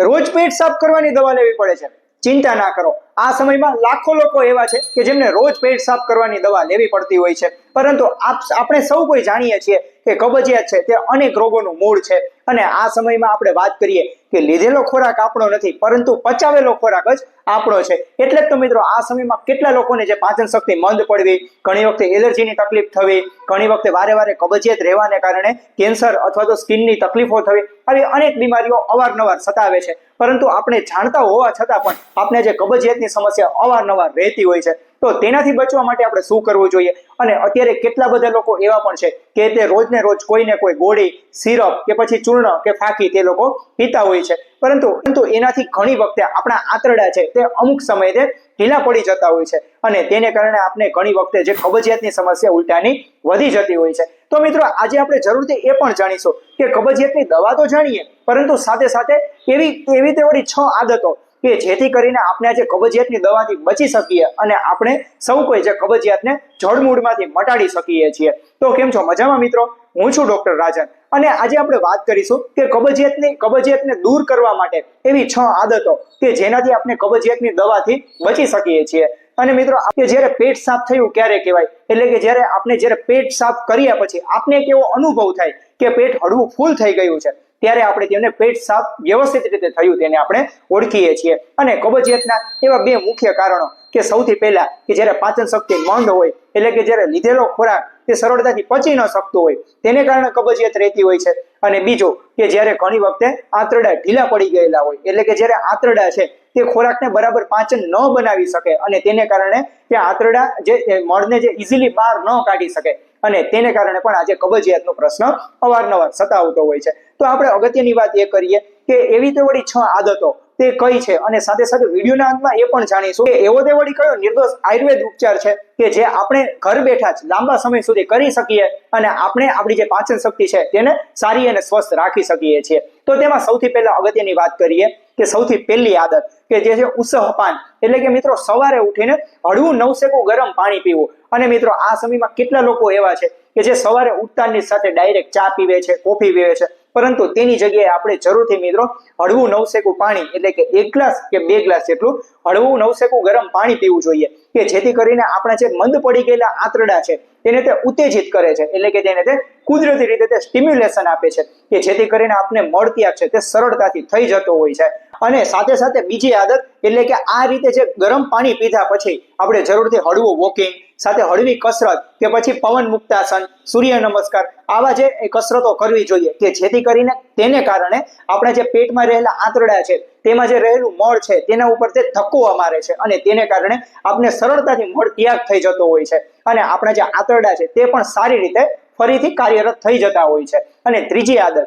રોજ પેટ સાફ કરવાની દવા લેવી પડે છે. ચિંતા ના કરો. આ સમયમાં લાખો લોકો એવા છે કે જેમને રોજ પેટ સાફ કરવાની દવા લેવી પડતી હોય છે. પરંતુ આપ- આપણે સૌ કોઈ જાણીએ છીએ કે કબજિયાત છે. તે અનેક રોગોનું મૂળ છે. અને આ સમયમાં આપણે વાત કરીએ કે લીધેલો ખોરાક આપણો નથી, પરંતુ પચાવેલો ખોરાક જ આપણો છે. એટલે જ તો મિત્રો, આ સમયમાં કેટલા લોકોને જે પાચન શક્તિ મંદ પડવી, ઘણી વખતે એલર્જીની તકલીફ થવી, ઘણી વખતે વારે વારે કબજિયાત રહેવાને કારણે કેન્સર અથવા તો સ્કિનની તકલીફો થવી, આવી અનેક બીમારીઓ અવારનવાર સતાવે છે. પરંતુ આપણે જાણતા હોવા છતાં પણ આપણે જે કબજિયાતની સમસ્યા અવારનવાર રહેતી હોય છે તો તેનાથી બચવા માટે આપણે શું કરવું જોઈએ? અને અત્યારે કેટલા બધા લોકો એવા પણ છે કે તે રોજને રોજ કોઈને કોઈ ગોળી, સિરપ કે પછી ચૂર્ણ કે ફાકી તે લોકો પીતા હોય છે. પરંતુ પરંતુ એનાથી ઘણી વખતે આપણા આંતરડા છે તે અમુક સમયે તે ઢીલા પડી જતા હોય છે. અને તેને કારણે આપણે ઘણી વખતે જે કબજિયાતની સમસ્યા ઉલટાની વધી જતી હોય છે. તો મિત્રો, આજે આપણે જરૂરથી એ પણ જાણીશું કે કબજિયાતની દવા તો જાણીએ, પરંતુ સાથે સાથે એવી એવી તે વળી છ આદતો કે જેથી કરીને આપણે આજે કબજિયાતની દવાથી બચી શકીએ અને આપણે સૌ કોઈ જે કબજિયાતને જળમૂળમાંથી મટાડી શકીએ છીએ. તો કેમ છો? મજામાં મિત્રો? હું છું ડોક્ટર રાજન. અને આજે આપણે વાત કરીશું કે કબજિયાતની, કબજિયાતને દૂર કરવા માટે એવી છ આદતો કે જેનાથી આપણે કબજિયાતની દવાથી બચી શકીએ છીએ. અને મિત્રો આપણે જ્યારે પેટ સાફ થયું ક્યારે કહેવાય? એટલે કે જ્યારે આપણે જ્યારે પેટ સાફ કર્યા પછી આપને એક એવો અનુભવ થાય કે પેટ હળવું ફૂલ થઈ ગયું છે? ત્યારે આપણે તેમને પેટ સાફ વ્યવસ્થિત રીતે થયું તેને આપણે ઓળખીએ છીએ. અને કબજિયાતના એવા બે મુખ્ય કારણો કે સૌથી પહેલા કે જ્યારે પાચન શક્તિ મંદ હોય, એટલે કે જ્યારે લીધેલો ખોરાક તે સરળતાથી પચી ન શકતો હોય, તેને કારણે કબજિયાત રહેતી હોય છે. અને બીજો કે જ્યારે ઘણી વખતે આંતરડા ઢીલા પડી ગયેલા હોય, એટલે કે જ્યારે આંતરડા છે તે ખોરાકને બરાબર પાચન ન બનાવી શકે અને તેને કારણે તે આંતરડા જે મળને જે ઇઝીલી બહાર ન કાઢી શકે. અને તેને કારણે પણ આજે કબજિયાતનો પ્રશ્ન અવારનવાર સતાવતો હોય છે. તો આપણે અગત્યની વાત એ કરીએ કે એવી તો વળી છ આદતો તે કઈ છે? અને સાથે સાથે વિડીયોના અંતમાં એ પણ જાણીશું કે એવો તે વળી કયો નિર્દોષ આયુર્વેદ ઉપચાર છે કે જે આપણે ઘર બેઠા જ લાંબા સમય સુધી કરી શકીએ અને આપણે આપણી જે પાચન શક્તિ છે તેને સારી અને સ્વસ્થ રાખી શકીએ છીએ. તો તેમાં સૌથી પહેલા અગત્યની વાત કરીએ કે સૌથી પહેલી આદત કે જે છે ઉત્સહપાન એટલે કે મિત્રો સવારે ઉઠીને હળવું નવસેકું ગરમ પાણી પીવું. અને મિત્રો, આ સમયમાં કેટલા લોકો એવા છે કે જે સવારે ઉઠતાની સાથે ડાયરેક્ટ ચા પીવે છે, કોફી પીવે છે? પરંતુ તેની જગ્યાએ આપણે જરૂરથી મિત્રો, હળવું નવસેકું પાણી, એટલે કે એક ગ્લાસ કે બે ગ્લાસ જેટલું હળવું નવસેકું ગરમ પાણી પીવું જોઈએ કે જેથી કરીને આપણા જે મંદ પડી ગયેલા આંતરડા છે તેને તે ઉત્તેજિત કરે છે. એટલે કે તેને તે કુદરતી રીતે તે સ્ટિમ્યુલેશન આપે છે કે જેથી કરીને આપણે મળતિયાગ છે તે સરળતાથી થઈ જતો હોય છે. અને સાથે સાથે બીજી આદત એટલે કે આ રીતે જે ગરમ પાણી પીધા પછી આપણે જરૂરથી હળવું વોકિંગ સાથે હળવી કસરત કે પછી પવન મુક્તાસન, સૂર્ય નમસ્કાર આવા જે કસરતો કરવી જોઈએ કે જેથી કરીને તેને કારણે આપણા જે પેટમાં રહેલા આંતરડા છે, તેમાં જે રહેલું મળ છે, તેના ઉપર તે ધક્કો મારે છે અને તેને કારણે આપણે સરળતાથી મળ ત્યાગ થઈ જતો હોય છે. અને આપણા જે આંતરડા છે તે પણ સારી રીતે ફરીથી કાર્યરત થઈ જતા હોય છે. અને ત્રીજી આદત,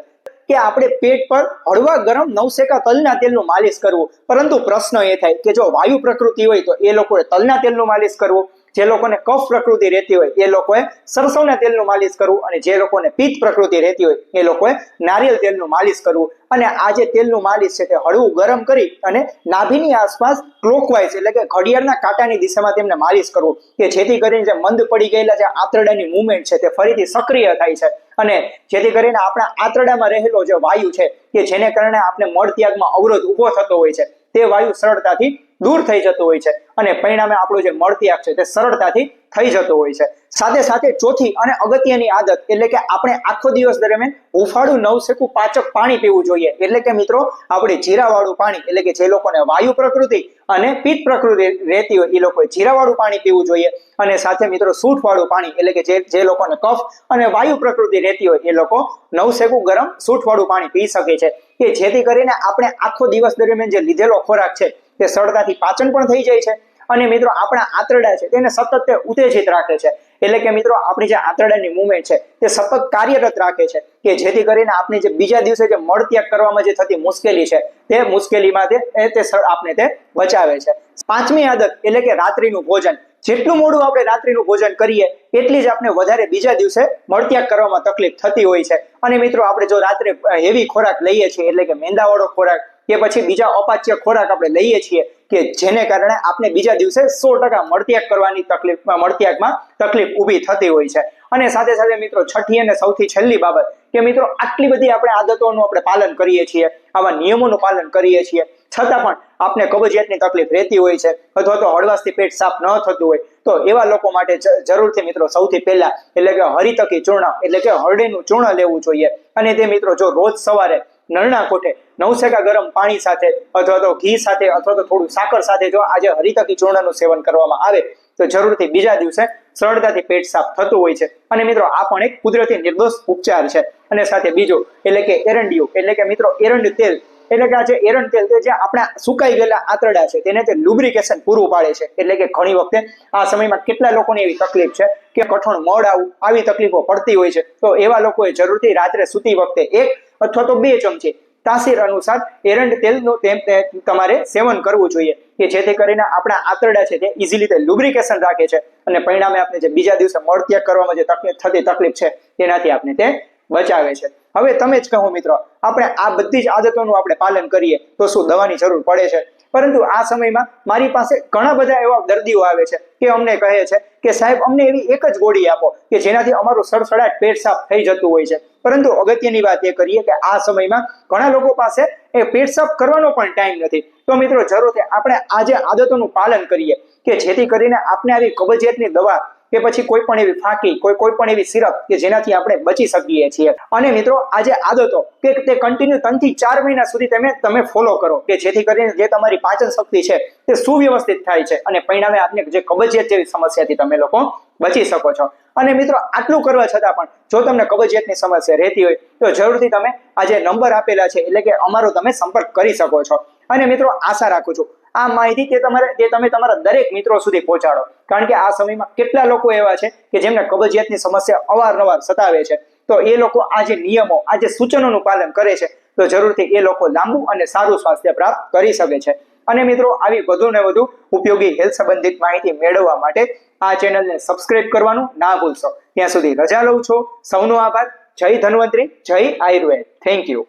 કે આપણે પેટ પર હળવા ગરમ નવસેકા તલના તેલનું માલિશ કરવું. પરંતુ પ્રશ્ન એ થાય કે જો વાયુ પ્રકૃતિ હોય તો એ લોકોએ તલના તેલનું માલિશ કરવું. જે લોકોને કફ પ્રકૃતિ રહેતી હોય, એ લોકોએ સરસવના તેલનું માલિશ કરવું અને જે લોકોને પિત્ત પ્રકૃતિ રહેતી હોય, એ લોકોએ નારિયેલ તેલનું માલિશ કરવું. અને આ જે તેલનું માલિશ છે તે હળવું, ગરમ કરી અને નાભીની આસપાસ ક્લોકવાઇઝ એટલે કે ઘડિયાળના કાંટાની દિશામાં તેમને માલિશ કરવું. કે જેથી કરીને જે મંદ પડી ગયેલા જે આંતરડાની મુવમેન્ટ છે તે ફરીથી સક્રિય થાય છે. અને જેથી કરીને આપણા આંતરડામાં રહેલો જે વાયુ છે, કે જેને કારણે આપણે મળત્યાગમાં અવરોધ ઊભો થતો હોય છે, તે વાયુ સરળતાથી દૂર થઈ જતું હોય છે અને પરિણામે આપણો જે મળત્યાગ છે તે સરળતાથી થઈ જતો હોય છે. સાથે સાથે ચોથી અને અગત્યની આદત એટલે કે આપણે આખો દિવસ દરમિયાન હુંફાળું નવસેકું પાચક પાણી પીવું જોઈએ. એટલે કે મિત્રો, આપણે જીરાવાળું પાણી એટલે કે જે લોકોને વાયુ પ્રકૃતિ અને પિત્ત પ્રકૃતિ રહેતી હોય એ લોકોએ જીરાવાળું પાણી પીવું જોઈએ. અને સાથે મિત્રો, સૂઠવાળું પાણી એટલે કે જે જે લોકોને કફ અને વાયુ પ્રકૃતિ રહેતી હોય એ લોકો નવસેકું ગરમ સૂંઠવાળું પાણી પી શકે છે. કે જેથી કરીને આપણે આખો દિવસ દરમિયાન જે લીધેલો ખોરાક છે તે સરળતાથી પાચન પણ થઈ જાય છે. અને મિત્રો, આપણા આંતરડા છે, તેને સતત તે ઉત્તેજિત રાખે છે. એટલે કે મિત્રો, આપણી જે આંતરડાની મુવમેન્ટ છે, તે સતત કાર્યરત રાખે છે કે જેથી કરીને આપણે જે બીજા દિવસે જે મળત્યાગ કરવામાં જે થતી મુશ્કેલી છે, તે મુશ્કેલીમાં આપણે તે બચાવે છે. પાંચમી આદત, એટલે કે રાત્રિનું ભોજન. જેટલું મોડું આપણે રાત્રિનું ભોજન કરીએ, એટલી જ આપણે વધારે બીજા દિવસે મળત્યાગ કરવામાં તકલીફ થતી હોય છે. અને મિત્રો, આપણે જો રાત્રે હેવી ખોરાક લઈએ છીએ, એટલે કે મેંદાવાળો ખોરાક કે પછી બીજા અપાચ્ય ખોરાક આપણે લઈએ છીએ કે જેને કારણે આપણે બીજા દિવસે સો ટકા મળતિયાગ કરવાની તકલીફમાં મળતિયાગમાં તકલીફ ઊભી થતી હોય છે. અને સાથે સાથે મિત્રો છઠ્ઠી અને સૌથી છેલ્લી બાબત કે મિત્રો આટલી બધી આપણે આદતોનું આપણે પાલન કરીએ છીએ, આવા નિયમોનું પાલન કરીએ છીએ. છતાં પણ આપને કબજિયાતની તકલીફ રહેતી હોય છે અથવા તો હળવાશથી પેટ સાફ ન થતું હોય, તો એવા લોકો માટે જરૂરથી મિત્રો સૌથી પહેલા એટલે કે હરિતકી ચૂર્ણ એટલે કે હરડીનું ચૂર્ણ લેવું જોઈએ. અને તે મિત્રો જો રોજ સવારે નરણા કોઠે નવસેકા ગરમ પાણી સાથે અથવા તો ઘી સાથે અથવા તો થોડું સાકર સાથે જો આજે હરિતકી ચૂર્ણનું સેવન કરવામાં આવે, તો જરૂરથી બીજા દિવસે સરળતાથી પેટ સાફ થતું હોય છે. અને મિત્રો, આ પણ એક કુદરતી નિર્દોષ ઉપચાર છે. અને સાથે બીજું, એટલે કે એરંડિયું, એટલે કે મિત્રો, એરંડ તેલ, એટલે કે આ જે એરંડ તેલ જે આપણા સુકાઈ ગયેલા આંતરડા છે, તેને તે લુબ્રિકેશન પૂરું પાડે છે. એટલે કે ઘણી વખતે આ સમયમાં કેટલા લોકોને એવી તકલીફ છે કે કઠણ મળ આવું, આવી તકલીફો પડતી હોય છે. તો એવા લોકોએ જરૂરથી રાત્રે સૂતી વખતે એક અથવા તો બે ચમચી તાસીર અનુસાર એરંડ તેલનું તેમ તમારે સેવન કરવું જોઈએ. કે જેથી કરીને આપણા આંતરડા છે તે ઇઝીલી તે લુબ્રિકેશન રાખે છે અને પરિણામે આપણે જે બીજા દિવસે મળત્યાગ કરવામાં જે તકલીફ થતી તકલીફ છે તેનાથી આપણે તે બચાવે છે. હવે તમે જ કહો મિત્રો, આપણે આ બધી જ આદતોનું આપણે પાલન કરીએ તો શું દવાની જરૂર પડે છે? પરંતુ આ સમયમાં મારી પાસે ઘણા બધા એવા દર્દીઓ આવે છે કે અમને કહે છે કે સાહેબ, અમને એવી એક જ ગોળી આપો કે જેનાથી અમારું સડસડાટ પેટ સાફ થઈ જતું હોય છે. પરંતુ અગત્યની વાત એ કરીએ કે આ સમયમાં ઘણા લોકો પાસે એ પેટ સાફ કરવાનો પણ ટાઈમ નથી. તો મિત્રો જરૂરથી આપણે આજે આદતોનું પાલન કરીએ કે જેથી કરીને આપણે આવી કબજિયાતની દવા કે પછી કોઈ પણ એવી ફાંકી, કોઈ કોઈ પણ એવી સિરપ કે જેનાથી આપણે બચી શકીએ છીએ. અને મિત્રો આ જે આદતો કે તે કન્ટિન્યુ ત્રણથી ચાર મહિના સુધી તમે તમે ફોલો કરો, કે જેથી કરીને જે તમારી પાચન શક્તિ છે તે સુવ્યવસ્થિત થાય છે અને પરિણામે આપને જે કબજિયાત જેવી સમસ્યાથી તમે લોકો બચી શકો છો. અને મિત્રો, આટલું કરવા છતાં પણ જો તમને કબજિયાતની સમસ્યા રહેતી હોય, તો જરૂરથી તમે આ જે નંબર આપેલા છે, એટલે કે અમારો તમે સંપર્ક કરી શકો છો. અને મિત્રો, આશા રાખું છું, આ માહિતી તે તમારે તે તમે તમારા દરેક મિત્રો સુધી પહોંચાડો. કારણ કે આ સમયમાં કેટલા લોકો એવા છે કે જેમને કબજિયાતની સમસ્યા અવારનવાર સતાવે છે. તો એ લોકો આ જે નિયમો, આ જે સૂચનોનું પાલન કરે છે, તો જરૂરથી એ લોકો લાંબુ અને સારું સ્વાસ્થ્ય પ્રાપ્ત કરી શકે છે. અને મિત્રો, આવી વધુ ને વધુ ઉપયોગી હેલ્થ સંબંધિત માહિતી મેળવવા માટે આ ચેનલને સબસ્ક્રાઇબ કરવાનું ના ભૂલશો. ત્યાં સુધી રજા લઉં છું. સૌનો આભાર. જય ધન્વંતરી, જય આયુર્વેદ. Thank you.